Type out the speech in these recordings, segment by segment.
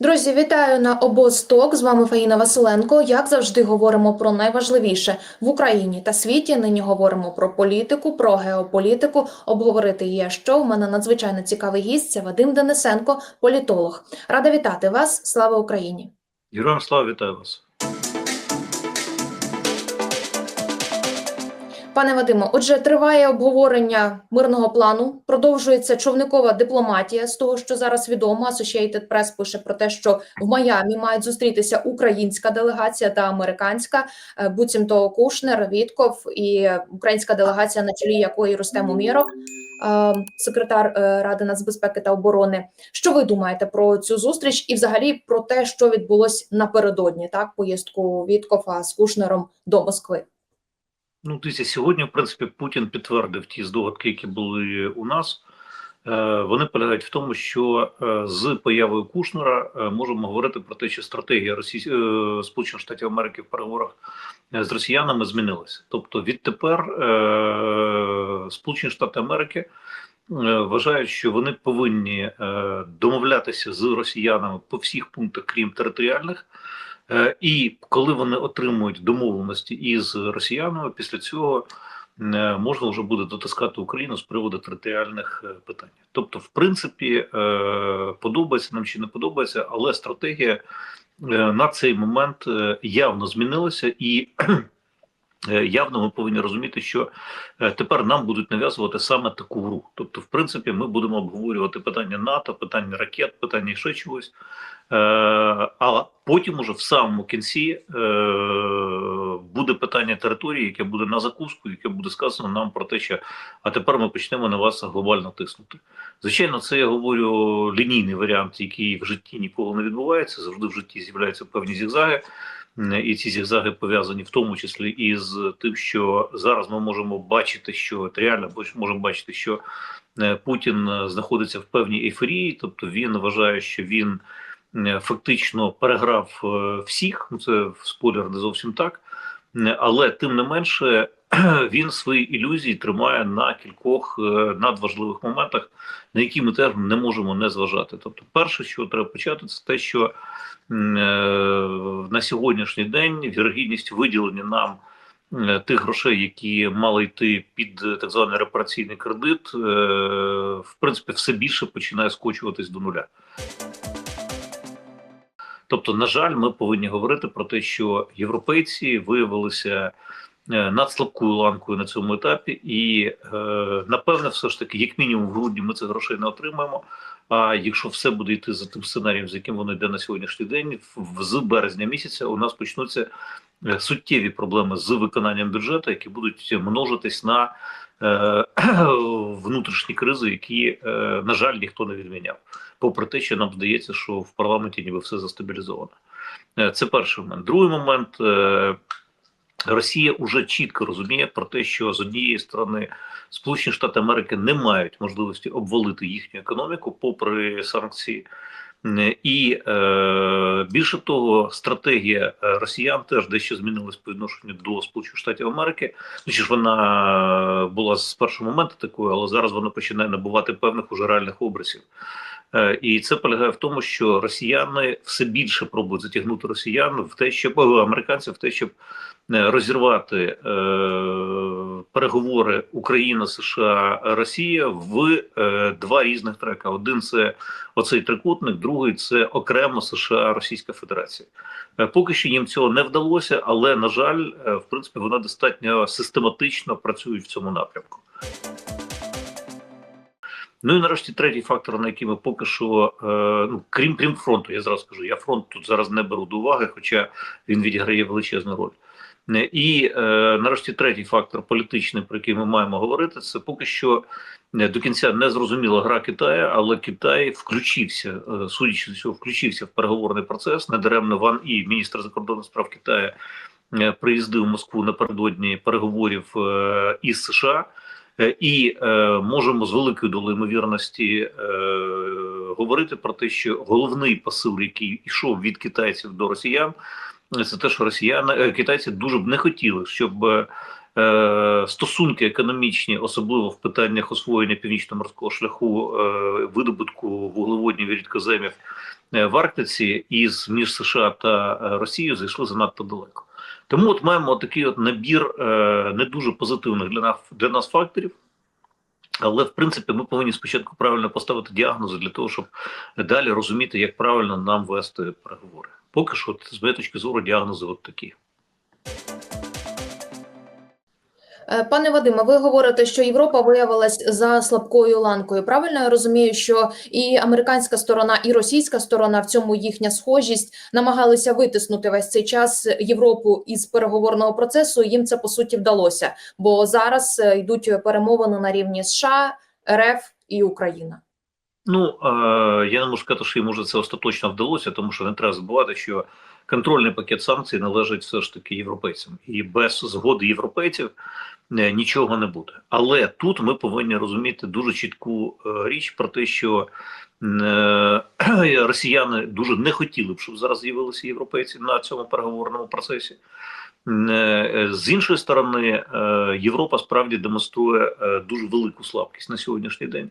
Друзі, вітаю на обосток. З вами Фаїна Василенко. Як завжди, говоримо про найважливіше в Україні та світі. Нині говоримо про політику, про геополітику. Обговорити є що. У мене надзвичайно цікавий гість. Це Вадим Денисенко, політолог. Рада вітати вас. Слава Україні! Героям слава вітаю вас. Пане Вадимо, отже, триває обговорення мирного плану. Продовжується човникова дипломатія. З того, що зараз відомо, Associated Press пише про те, що в Майамі мають зустрітися українська делегація та американська, Е, буцімто Кушнер, Вітков і українська делегація, на чолі якої Рустем Умєров, е, секретар е, Ради нацбезпеки та оборони. Що ви думаєте про цю зустріч і, взагалі, про те, що відбулось напередодні, так поїздку Віткова з Кушнером до Москви? Ну, дивіться, сьогодні, в принципі, Путін підтвердив ті здогадки, які були у нас. Е, Вони полягають в тому, що е, з появою Кушнера е, можемо говорити про те, що стратегія Росії Сполучених Штатів Америки в переговорах з росіянами змінилася. Тобто, відтепер Сполучені Штати Америки вважають, що вони повинні домовлятися з росіянами по всіх пунктах, крім територіальних. Е, І коли вони отримують домовленості із росіянами, після цього е, можна вже буде дотискати Україну з приводу територіальних е, питань. Тобто, в принципі, подобається нам чи не подобається, але стратегія на цей момент явно змінилася і. Е, Явно ми повинні розуміти, що е, тепер нам будуть нав'язувати саме таку гру. Тобто, в принципі, ми будемо обговорювати питання НАТО, питання ракет, питання ще чогось. Е, а потім, уже в самому кінці, буде питання території, яке буде на закуску, яке буде сказано нам про те, що а тепер ми почнемо на вас глобально тиснути. Звичайно, це я говорю лінійний варіант, який в житті ніколи не відбувається. Завжди в житті з'являються певні зігзаги. І ці зігзаги пов'язані в тому числі із тим, що зараз ми можемо бачити, що реально можемо бачити, що е, Путін е, знаходиться в певній ейфорії, тобто він вважає, що він е, фактично переграв всіх. Ну це спойлер не зовсім так, але тим не менше він свої ілюзії тримає на кількох е, надважливих моментах, на які ми теж не можемо не зважати. Тобто, перше, що треба почати, це те, що е, на сьогоднішній день вірогідність виділення нам е, тих грошей, які мали йти під так званий репараційний кредит, в принципі, все більше починає скочуватись до нуля. Тобто, на жаль, ми повинні говорити про те, що європейці виявилися надслабкою ланкою на цьому етапі, і е, напевне, все ж таки, як мінімум, в грудні ми цих грошей не отримаємо. А якщо все буде йти за тим сценарієм, з яким воно йде на сьогоднішній день, з березня місяця у нас почнуться е, суттєві проблеми з виконанням бюджету, які будуть множитись на е, внутрішні кризи, які, е, на жаль, ніхто не відміняв. Попри те, що нам здається, що в парламенті ніби все застабілізовано. Е, Це перший момент. Другий момент. Е, Росія вже чітко розуміє про те, що з однієї сторони Сполучені Штати Америки не мають можливості обвалити їхню економіку, попри санкції. І е, більше того, стратегія е, росіян теж дещо змінилась по відношенню до Сполучених Штатів Америки. Ну, ж вона була з першого моменту такою, але зараз вона починає набувати певних уже реальних образів. Е, І це полягає в тому, що росіяни все більше пробують затягнути росіян в те, щоб американців в те, щоб е, розірвати е, переговори Україна, США, Росія в е, два різних трека. Один це оцей трикутник, другий це окремо США, Російська Федерація. Е, Поки що їм цього не вдалося, але на жаль, е, в принципі, вони достатньо систематично працюють в цьому напрямку. Ну і нарешті третій фактор, на який ми поки що, е, ну крім крім фронту, я зразу скажу, я фронт тут зараз не беру до уваги, хоча він відіграє величезну роль. І е, нарешті третій фактор політичний, про який ми маємо говорити, це поки що е, до кінця не зрозуміла гра Китаю, але Китай включився, е, судячи з цього, включився в переговорний процес. Недаремно Ван І, міністр закордонних справ Китаю, приїздив в Москву напередодні переговорів із США. І е, можемо з великою долею ймовірності е, говорити про те, що головний посил, який йшов від китайців до росіян, це те, що росіяни е, китайці дуже б не хотіли, щоб е, е, стосунки економічні, особливо в питаннях освоєння північно-морського шляху, видобутку вуглеводнів і рідкоземів в Арктиці із між США та Росією зайшли занадто далеко. Тому от маємо такий от набір е, не дуже позитивних для нас для нас факторів. Але в принципі ми повинні спочатку правильно поставити діагнози для того, щоб далі розуміти, як правильно нам вести переговори. Поки що, з моєї точки зору, діагнози от такі. Пане Вадиме, ви говорите, що Європа виявилась за слабкою ланкою. Правильно я розумію, що і американська сторона, і російська сторона в цьому їхня схожість намагалися витиснути весь цей час Європу із переговорного процесу. Їм це по суті вдалося, бо зараз е, йдуть перемовини на рівні США, РФ і Україна. Ну е, я не можу сказати, що їм може це остаточно вдалося, тому що не треба забувати, що контрольний пакет санкцій належить все ж таки європейцям, і без згоди європейців е, нічого не буде. Але тут ми повинні розуміти дуже чітку е, річ про те, що е, росіяни дуже не хотіли б, щоб зараз з'явилися європейці на цьому переговорному процесі. Е, З іншої сторони, е, Європа справді демонструє е, дуже велику слабкість на сьогоднішній день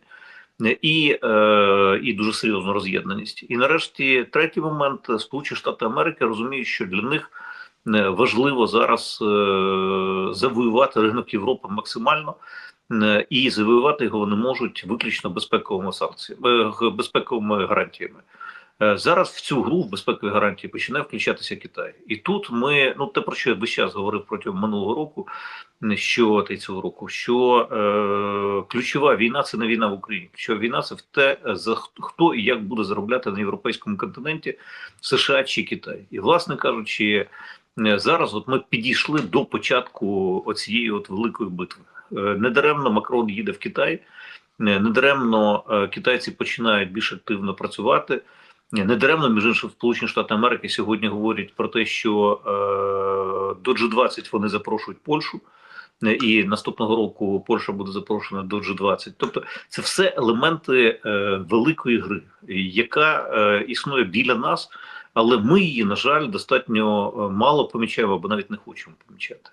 і, е, і дуже серйозну роз'єднаність. І нарешті третій момент Сполучені Штати Америки розуміють, що для них е, важливо зараз е, завоювати ринок Європи максимально. е, І завоювати його вони можуть виключно безпековими санкціями, е, безпековими гарантіями. Е, Зараз в цю гру в безпекові гарантії починає включатися Китай, і тут ми ну те про що я весь час говорив протягом минулого року, що та й цього року, що е, ключова війна це не війна в Україні. Ключова війна це в те, за хто і як буде заробляти на європейському континенті США чи Китай. І, власне кажучи, е, зараз от ми підійшли до початку оцієї от великої битви. Е, Недаремно Макрон їде в Китай, е, недаремно е, китайці починають більш активно працювати. Ні, Не між іншим, Сполучені Штати Америки сьогодні говорять про те, що е, до G20 вони запрошують Польщу, е, і наступного року Польща буде запрошена до G20. Тобто, це все елементи е, великої гри, яка е, існує біля нас, але ми її, на жаль, достатньо е, мало помічаємо або навіть не хочемо помічати.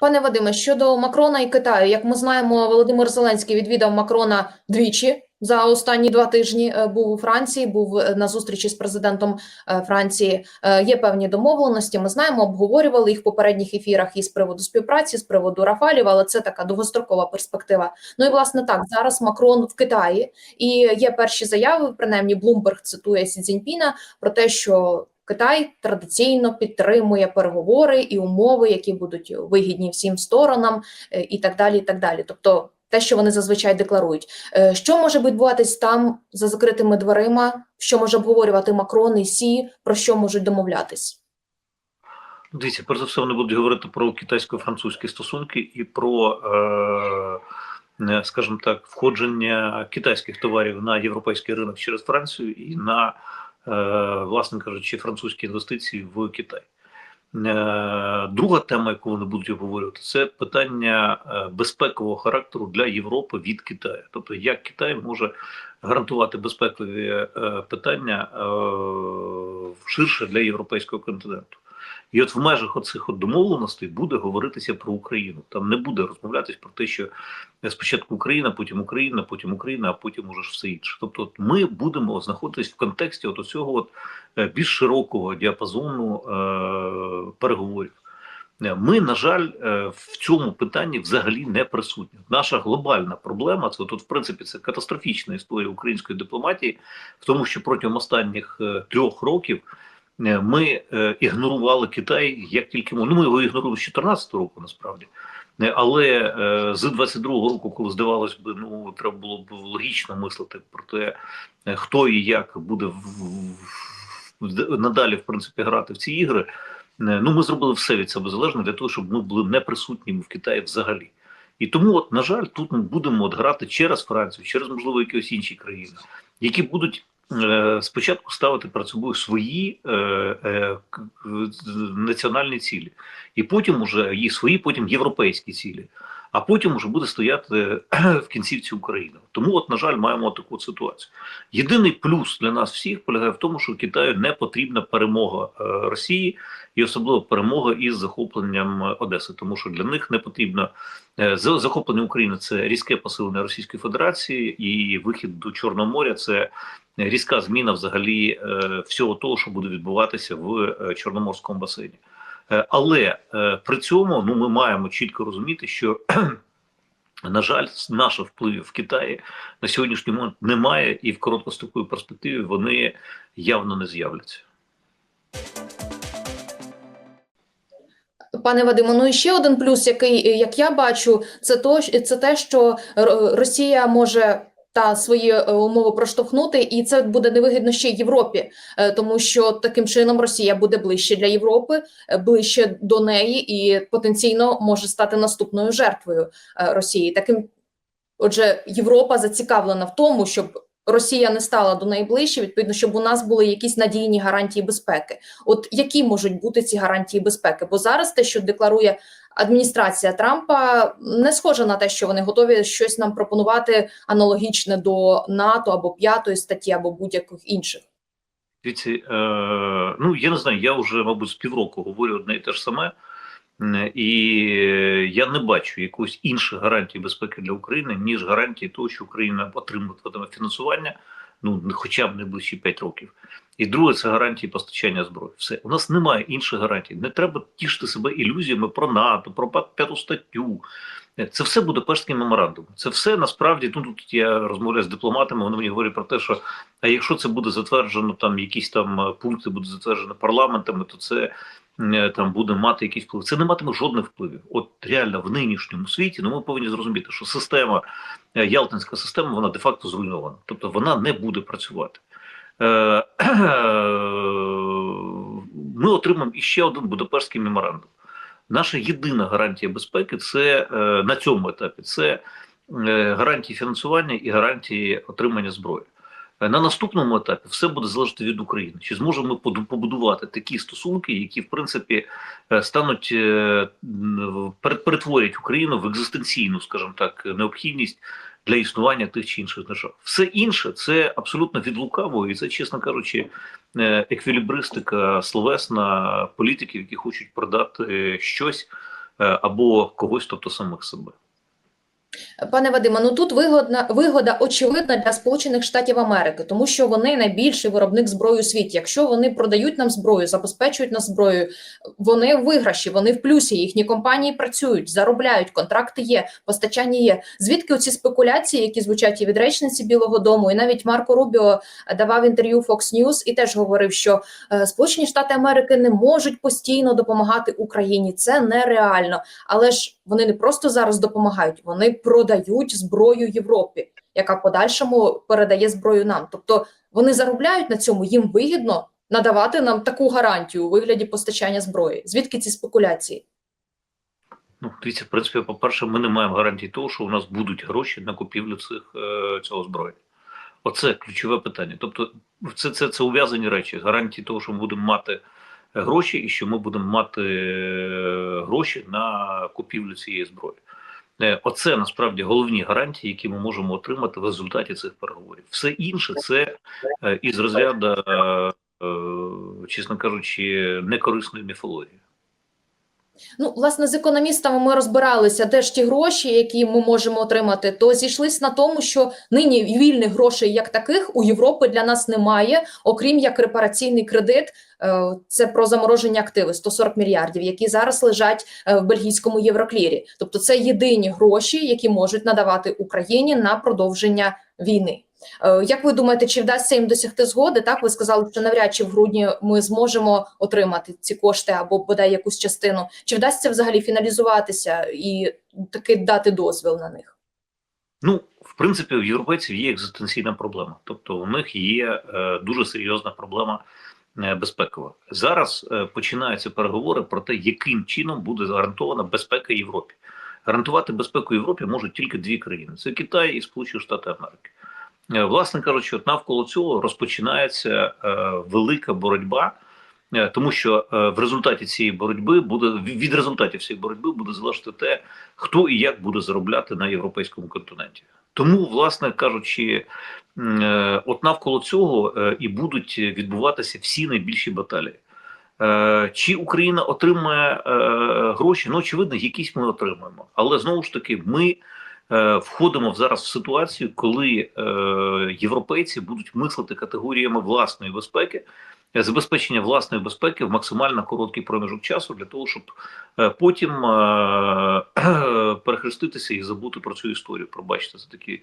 Пане Вадиме, щодо Макрона і Китаю, як ми знаємо, Володимир Зеленський відвідав Макрона двічі за останні два тижні. е, Був у Франції, був е, на зустрічі з президентом е, Франції. Є певні домовленості. Ми знаємо, обговорювали їх в попередніх ефірах і з приводу співпраці, з приводу Рафалів, але це така довгострокова перспектива. Ну і власне так зараз Макрон в Китаї, і є перші заяви. Принаймні, Блумберг цитує Сі Цзіньпіна про те, що Китай традиційно підтримує переговори і умови, які будуть вигідні всім сторонам, е, і так далі. І так далі. Тобто, те, що вони зазвичай декларують, Е, що може відбуватись там за закритими дверима, що може обговорювати Макрон і Сі, про що можуть домовлятись? Дивіться, перш за все, вони будуть говорити про китайсько-французькі стосунки і про, е, е, скажімо так, входження китайських товарів на європейський ринок через Францію і на, власне кажучи, французькі інвестиції в Китай. Е, Друга тема, яку вони будуть обговорювати, це питання е, безпекового характеру для Європи від Китаю. Тобто, як Китай може гарантувати безпекові е, питання е, ширше для європейського континенту. І от в межах оцих от домовленостей буде говоритися про Україну. Там не буде розмовлятись про те, що спочатку Україна, потім Україна, потім Україна, а потім уже ж все інше. Тобто, от ми будемо знаходитись в контексті от цього от е, більш широкого діапазону е, переговорів. Е, Ми, на жаль, е, в цьому питанні взагалі не присутні. Наша глобальна проблема це тут, в принципі, це катастрофічна історія української дипломатії, в тому, що протягом останніх трьох років ми е, ігнорували Китай як тільки можна. Ну, ми його ігнорували з 2014 року, насправді. Е, Але е, з 22-го року, коли здавалось би, ну треба було б логічно мислити про те, е, хто і як буде в, в, надалі в принципі грати в ці ігри. Е, Ну, ми зробили все від себе залежне для того, щоб ми були не присутніми в Китаї взагалі. І тому, от, на жаль, тут ми будемо от грати через Францію, через можливо якісь інші країни, які будуть е, спочатку ставити перед собою свої е, е, національні цілі, і потім уже і свої, потім європейські цілі. А потім вже буде стояти в кінцівці України. Тому, от, на жаль, маємо таку ситуацію. Єдиний плюс для нас всіх полягає в тому, що Китаю не потрібна перемога е, Росії, і особливо перемога із захопленням Одеси, тому що для них не потрібно е, захоплення України це різке посилення Російської Федерації, і вихід до Чорного моря це різка зміна взагалі е, всього того, що буде відбуватися в е, Чорноморському басейні. Е, Але е, при цьому ну ми маємо чітко розуміти, що на жаль, наших впливів в Китаї на сьогоднішній момент немає, і в короткостроковій перспективі вони явно не з'являться. Пане Вадиме, ну і ще один плюс, який е, як я бачу, це то це те, що Росія може та свої е, умови проштовхнути, і це буде невигідно ще Європі, е, тому що таким чином Росія буде ближче для Європи, е, ближче до неї, і потенційно може стати наступною жертвою е, Росії. Таким, отже, Європа зацікавлена в тому, щоб Росія не стала до неї ближче, відповідно, щоб у нас були якісь надійні гарантії безпеки. От які можуть бути ці гарантії безпеки? Бо зараз те, що декларує адміністрація Трампа, не схоже на те, що вони готові щось нам пропонувати аналогічне до НАТО або п'ятої статті, або будь-яких інших. Дивіться, е, ну я не знаю, я вже, мабуть, з півроку говорю одне і те ж саме, і я не бачу якоїсь іншої гарантії безпеки для України, ніж гарантії того, що Україна отримуватиме фінансування ну хоча б найближчі 5 років. І друге, це гарантії постачання зброї. Все у нас немає інших гарантій. Не треба тішити себе ілюзіями про НАТО, про п'яту статтю. Це все буде перший меморандум. Це все насправді ну, тут я розмовляю з дипломатами. Вони мені говорять про те, що а якщо це буде затверджено, там якісь там е, пункти будуть затверджені парламентами, то це е, там буде мати якийсь вплив. Це не матиме жодних впливів. От реально в нинішньому світі, ну ми повинні зрозуміти, що система е, Ялтинська система, вона де-факто зруйнована, тобто вона не буде працювати. Е, Ми отримаємо іще один Будапештський меморандум. Наша єдина гарантія безпеки це е, на цьому етапі це е, гарантії фінансування і гарантії отримання зброї. На наступному етапі все буде залежати від України. Чи зможемо ми побудувати такі стосунки, які в принципі е, стануть е, перетворять Україну в екзистенційну, скажімо так, необхідність для існування тих чи інших держав. Все інше це абсолютно від лукавого, і це, чесно кажучи, е, еквілібристика словесна політиків, які хочуть продати щось або когось, тобто самих себе. Пане Вадиме, ну тут вигодна вигода очевидна для Сполучених Штатів Америки, тому що вони найбільший виробник зброї у світі. Якщо вони продають нам зброю, забезпечують нас зброєю, вони в виграші, вони в плюсі. Їхні компанії працюють, заробляють, контракти є, постачання є. Звідки оці спекуляції, які звучать і від речниці Білого Дому, і навіть Марко Рубіо давав інтерв'ю Fox News і теж говорив, що е, Сполучені Штати Америки не можуть постійно допомагати Україні. Це нереально. Але ж вони не просто зараз допомагають, вони продають зброю Європі, яка подальшому передає зброю нам. Тобто вони заробляють на цьому, їм вигідно надавати нам таку гарантію у вигляді постачання зброї. Звідки ці спекуляції? Ну, дивіться, в принципі, по-перше, ми не маємо гарантії того, що у нас будуть гроші на купівлю цих е, цього зброї. Оце ключове питання. Тобто, це, це, це ув'язані речі. Гарантії того, що ми будемо мати гроші, і що ми будемо мати е, гроші на купівлю цієї зброї. Е, Оце насправді головні гарантії, які ми можемо отримати в результаті цих переговорів. Все інше це е, із розряду, чесно кажучи, некорисної міфології. Ну, власне, з економістами ми розбиралися, де ж ті гроші, які ми можемо отримати, то зійшлись на тому, що нині вільних грошей як таких у Європи для нас немає, окрім як репараційний кредит. е, Це про замороження активи 140 мільярдів, які зараз лежать е, в бельгійському євроклірі. Тобто, це єдині гроші, які можуть надавати Україні на продовження війни. Е, Як ви думаєте, чи вдасться їм досягти згоди? Так, ви сказали, що навряд чи в грудні ми зможемо отримати ці кошти або бодай якусь частину. Чи вдасться взагалі фіналізуватися і таки дати дозвіл на них? Ну, в принципі, в європейців є екзистенційна проблема. Тобто, у них є е, дуже серйозна проблема е, безпекова. Зараз е, починаються переговори про те, яким чином буде гарантована безпека Європі. Гарантувати безпеку Європі можуть тільки дві країни: це Китай і Сполучені Штати Америки. Е, Власне кажучи, от навколо цього розпочинається е, велика боротьба, е, тому що в результаті цієї боротьби буде від результатів цієї боротьби буде залежати те, хто і як буде заробляти на європейському континенті. Тому, власне кажучи, от навколо цього і будуть відбуватися всі найбільші баталії. Чи Україна отримає гроші? Ну, очевидно, якісь ми отримаємо. Але знову ж таки, ми входимо зараз в ситуацію, коли е, європейці будуть мислити категоріями власної безпеки, е, забезпечення власної безпеки в максимально короткий проміжок часу для того, щоб е, потім е, перехреститися і забути про цю історію. Пробачте за такі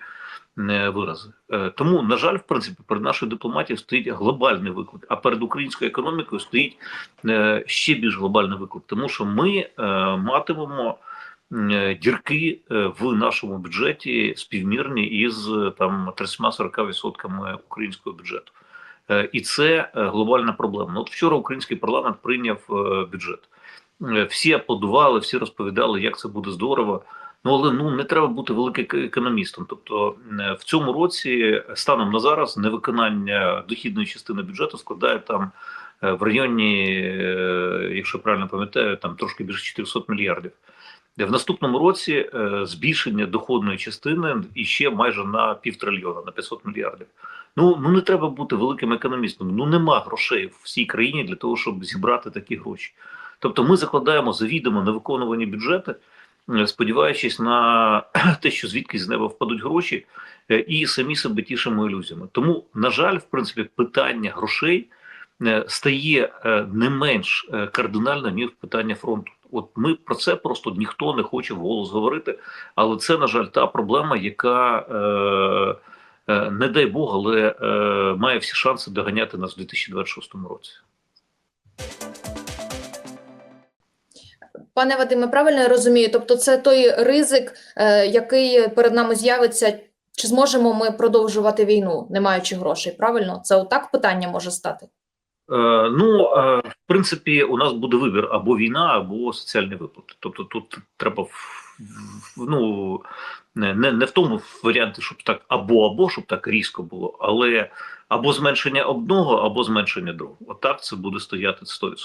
е, вирази. Е, Тому, на жаль, в принципі, перед нашою дипломатією стоїть глобальний виклик, а перед українською економікою стоїть е, ще більш глобальний виклик, тому що ми е, матимемо е, дірки е, в нашому бюджеті співмірні із е, там 30-40% українського бюджету. Е, І це е, глобальна проблема. Ну, От вчора український парламент прийняв е, бюджет. Всі аплодували, всі розповідали, як це буде здорово. Ну але ну не треба бути великим економістом. Тобто в цьому році станом на зараз невиконання дохідної частини бюджету складає там в районі, е, якщо правильно пам'ятаю, там трошки більше 400 мільярдів. В наступному році е, збільшення доходної частини іще майже на півтрильйона, на 500 мільярдів. Ну ну не треба бути великим економістом. Ну нема грошей в всій країні для того, щоб зібрати такі гроші. Тобто, ми закладаємо завідомо невиконувані бюджети, е, сподіваючись на те, що звідки з неба впадуть гроші, е, і самі себе тішимо ілюзіями. Тому, на жаль, в принципі, питання грошей е, стає е, не менш е, кардинальним, ніж питання фронту. От ми про це просто ніхто не хоче вголос говорити, але це, на жаль, та проблема, яка е, е, не дай Бог, але е, має всі шанси доганяти нас в 2026 році. Пане Вадиме, правильно я розумію? Тобто, це той ризик, е, який перед нами з'явиться. Чи зможемо ми продовжувати війну, не маючи грошей? Правильно, це отак питання може стати. Е, ну, е, в принципі, у нас буде вибір або війна, або соціальні виплати. Тобто тут треба ну, не, не в тому варіанті, щоб так або або щоб так різко було, але або зменшення одного, або зменшення другого. Отак це буде стояти 100%.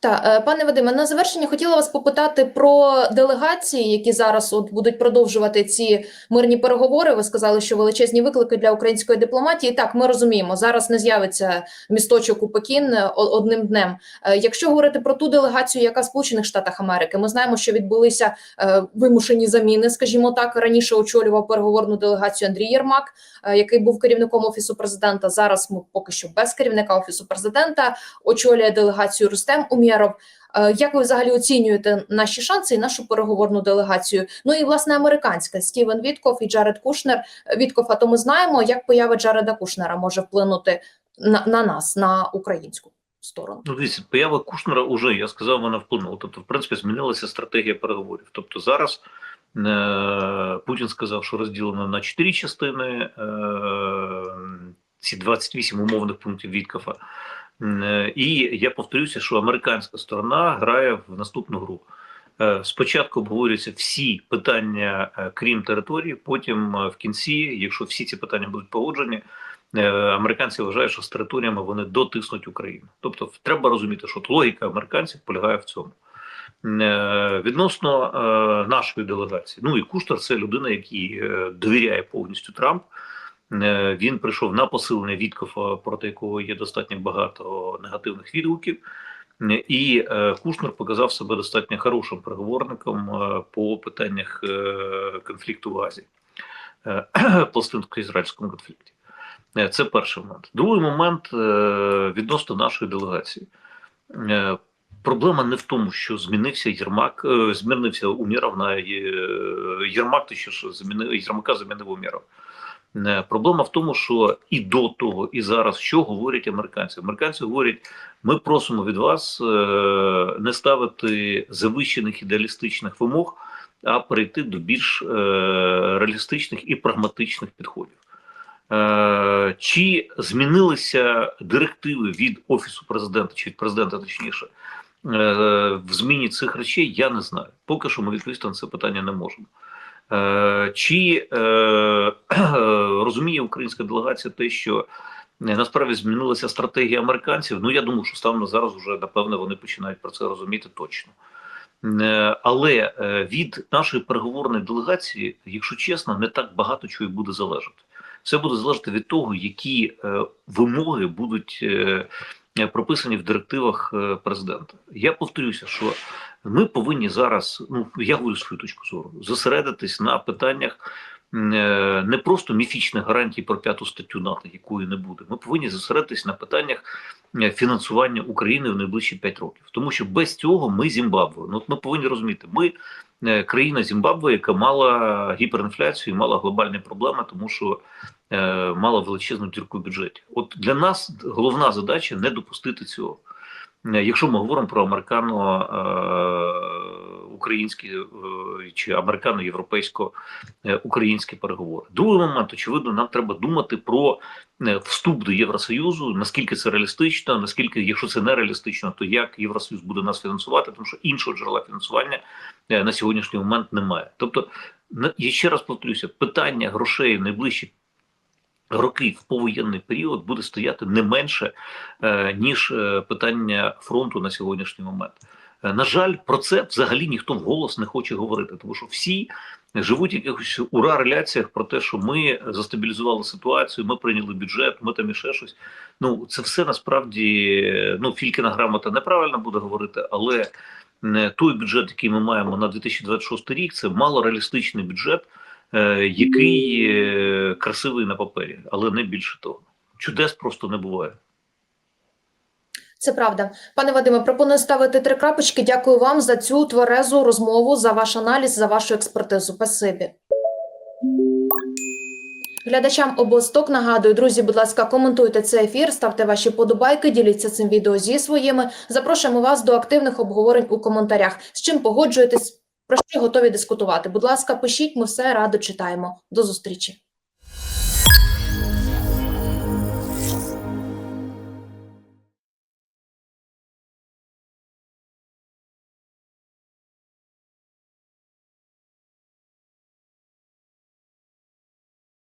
Так, е, пане Вадиме, на завершення хотіла вас попитати про делегації, які зараз от будуть продовжувати ці мирні переговори. Ви сказали, що величезні виклики для української дипломатії. Так, ми розуміємо, зараз не з'явиться місточок у Пекін е, одним днем. Е, Якщо говорити про ту делегацію, яка в Сполучених Штатах Америки, ми знаємо, що відбулися вимушені заміни. Скажімо так, раніше очолював переговорну делегацію Андрій Єрмак, який був керівником офісу президента. Зараз ми поки що без керівника офісу президента очолює делегацію Рустем Умєров. Е, Як ви взагалі оцінюєте наші шанси і нашу переговорну делегацію? Ну і власне американська Стівен Вітков і Джаред Кушнер. Е, Вітков, а то ми знаємо, як поява Джареда Кушнера може вплинути на, на нас, на українську сторону. Ну, дивіться, поява Кушнера уже, я сказав, вона вплинула. Тобто, в принципі, змінилася стратегія переговорів. Тобто зараз е, Путін сказав, що розділено на чотири частини ці 28 умовних пунктів Віткафа. Е, І я повторюся, що американська сторона грає в наступну гру. Е, Спочатку обговорюються всі питання, е, крім території. Потім в кінці, якщо всі ці питання будуть погоджені, американці вважають, що з територіями вони дотиснуть Україну. Тобто, треба розуміти, що логіка американців полягає в цьому. Відносно нашої делегації, ну і Куштер це людина, який довіряє повністю Трамп. Е, Він прийшов на посилення Віткофа, проти якого є достатньо багато негативних відгуків. Е, І е, Кушнер показав себе достатньо хорошим переговорником по питаннях конфлікту в Азії, палестинсько-ізраїльському конфлікті. Це перший момент. Другий момент відносно нашої делегації. Проблема не в тому, що змінився Єрмак, змінився Умєров на Єрмак, то що ж замінив Єрмака замінив Умєров. Е, Проблема в тому, що і до того, і зараз що говорять американці? Американці говорять: ми просимо від вас е, не ставити завищених ідеалістичних вимог, а перейти до більш е, реалістичних і прагматичних підходів. Чи змінилися директиви від офісу президента, чи від президента, точніше, в зміні цих речей, я не знаю. Поки що ми відповісти на це питання не можемо. Е, Чи е, розуміє українська делегація те, що насправді змінилася стратегія американців? Ну я думаю, що станом зараз вже напевне вони починають про це розуміти точно. Е, Але від нашої переговорної делегації, якщо чесно, не так багато чого і буде залежати. Все буде залежати від того, які вимоги будуть прописані в директивах е, президента. Я повторюся, що ми повинні зараз, ну я говорю свою точку зору, зосередитись на питаннях е, не просто міфічних гарантій про п'яту статтю НАТО, якої не буде. Ми повинні зосередитись на питаннях е, фінансування України в найближчі 5 років, тому що без цього ми Зімбабве. Ну ми повинні розуміти, ми е, країна Зімбабве, яка мала гіперінфляцію, мала глобальні проблеми, тому що е, мала величезну дірку в бюджеті. От для нас головна задача не допустити цього. Е, Якщо ми говоримо про американо-українські е, чи американо-європейсько-українські переговори. Другий момент, очевидно, нам треба думати про е, вступ до Євросоюзу, наскільки це реалістично, наскільки, якщо це не реалістично, то як Євросоюз буде нас фінансувати, тому що іншого джерела фінансування е, на сьогоднішній момент немає. Тобто, я ще раз повторюся, питання грошей в найближчі роки в повоєнний період буде стояти не менше, ніж питання фронту на сьогоднішній момент. Е, На жаль, про це взагалі ніхто вголос не хоче говорити, тому що всі живуть в якихось ура-реляціях про те, що ми застабілізували ситуацію, ми прийняли бюджет, ми там і ще щось. Ну це все насправді ну Фількіна грамота неправильно буде говорити, але той бюджет, який ми маємо на 2026 рік, це малореалістичний бюджет, е, який е, красивий на папері, але не більше того. Чудес просто не буває. Це правда. Пане Вадиме, пропоную ставити три крапочки. Дякую вам за цю тверезу розмову, за ваш аналіз, за вашу експертизу. Спасибі. Глядачам обосток нагадую, друзі, будь ласка, коментуйте цей ефір, ставте ваші подобайки, діліться цим відео зі своїми. Запрошуємо вас до активних обговорень у коментарях. З чим погоджуєтесь, про що готові дискутувати? Будь ласка, пишіть, ми все радо читаємо. До зустрічі.